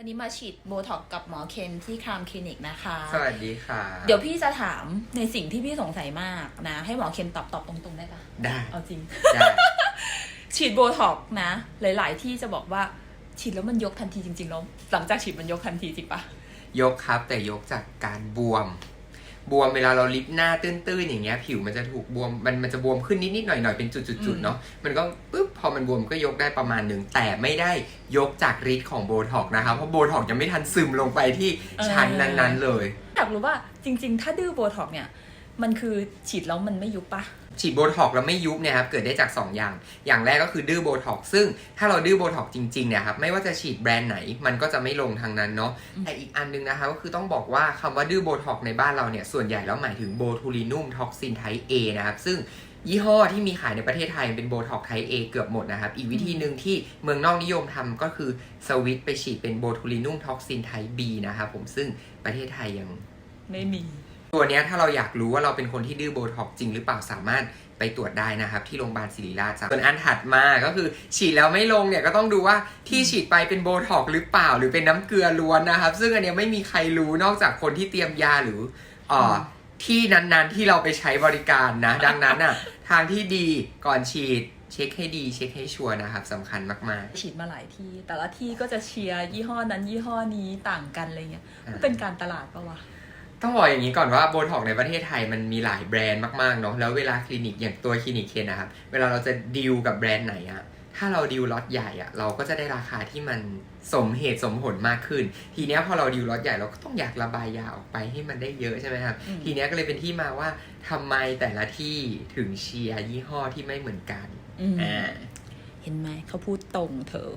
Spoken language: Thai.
วันนี้มาฉีดโบท็อกกับหมอเคนที่ครามคลินิกนะคะ สวัสดีค่ะ เดี๋ยวพี่จะถามในสิ่งที่พี่สงสัยมากนะ ให้หมอเคนตอบตอบตรงๆได้ปะได้เอาจริง ได้ ฉีดโบท็อกนะ หลาย ๆ ที่จะบอกว่าฉีดแล้วมันยกทันทีจริงๆแล้วหลังจากฉีดมันยกทันทีจริงปะยกครับแต่ยกจากการบวม บวมเวลาเราลิฟต์หน้าตื้นๆอย่างเงี้ยผิวมันจะถูกบวมมันมันจะบวมขึ้นนิดๆหน่อยๆเป็นจุดๆๆเนาะมันก็ปุ๊บพอมันบวมก็ยกได้ประมาณหนึ่งแต่ไม่ได้ยกจากฤทธิ์ของโบท็อกนะครับเพราะโบท็อกยังไม่ทันซึมลงไปที่ชั้นนั้นๆเลยอยากรู้ว่าจริง ๆ ถ้าดื้อโบท็อกเนี่ย มันคือฉีดแล้วมันไม่ยุบปะฉีดโบท็อกแล้วไม่ยุบเนี่ยครับเกิดได้จาก 2 อย่าง อย่างแรกก็คือดื้อโบท็อกซึ่งถ้าเราดื้อโบท็อกจริงๆเนี่ยครับไม่ว่าจะฉีดแบรนด์ไหนมันก็จะไม่ลงทางนั้นเนาะแต่อีกอันหนึงนะครับก็คือต้องบอกว่าคำว่าดื้อโบท็อกในบ้านเราเนี่ยส่วนใหญ่แล้วหมายถึงโบทูลินุมท็อกซินไทป์ A นะครับซึ่งยี่ห้อที่มีขายในประเทศไทยเป็นโบท็อกไทป์ A เกือบหมดนะครับ อีกวิธีหนึ่งที่เมืองนอกนิยมทำก็คือสวิตช์ไปฉีดเป็นโบทูลินุมท็อกซินไทป์ B นะครับผมซึ่งประเทศไทยยังไม่มี ตัวเนี้ยถ้าเราอยากรู้ว่าเราเป็นคนที่ดื้อโบท็อกซ์จริงหรือเปล่าสามารถไปตรวจได้นะครับ ที่โรงพยาบาลศิริราชจ้ะส่วนอันถัดมาก็คือ ฉีดแล้วไม่ลงเนี่ยก็ต้องดูว่าที่ฉีดไปเป็นโบท็อกซ์หรือเปล่า หรือเป็นน้ำเกลือล้วนนะครับ ซึ่งอันเนี้ยไม่มีใครรู้นอกจากคนที่เตรียมยาหรือเอ่ออที่นั้นๆที่เราไปใช้บริการนะ ดังนั้นอะทางที่ดีก่อนฉีดเช็คให้ดีเช็คให้ชัวร์นะครับสำคัญมากฉีดมาหลายที่ แต่ละที่ก็จะเชียร์ยี่ห้อนั้นยี่ห้อนี้ต่างกันอะไรเงี้ยอ่ามันเป็นการตลาดปะวะๆ ต้องบอกอย่างนี้ก่อนว่าโบท็อกซ์ในประเทศไทยมันมีหลายแบรนด์มากๆเนาะแล้วเวลาคลินิกอย่างตัวคลินิกเคนนะครับเวลาเราจะดีลกับแบรนด์ไหนอะถ้าเราดีลล็อตใหญ่อะเราก็จะได้ราคาที่มันสมเหตุสมผลมากขึ้น ทีเนี้ยพอเราดีลล็อตใหญ่เราก็ต้องอยากระบายยาออกไปให้มันได้เยอะใช่ไหมครับอืมทีเนี้ยก็เลยเป็นที่มาว่าทำไมแต่ละที่ถึงเชียร์ยี่ห้อที่ไม่เหมือนกันอืมอ่าเห็นไหมเขาพูดตรงเธอ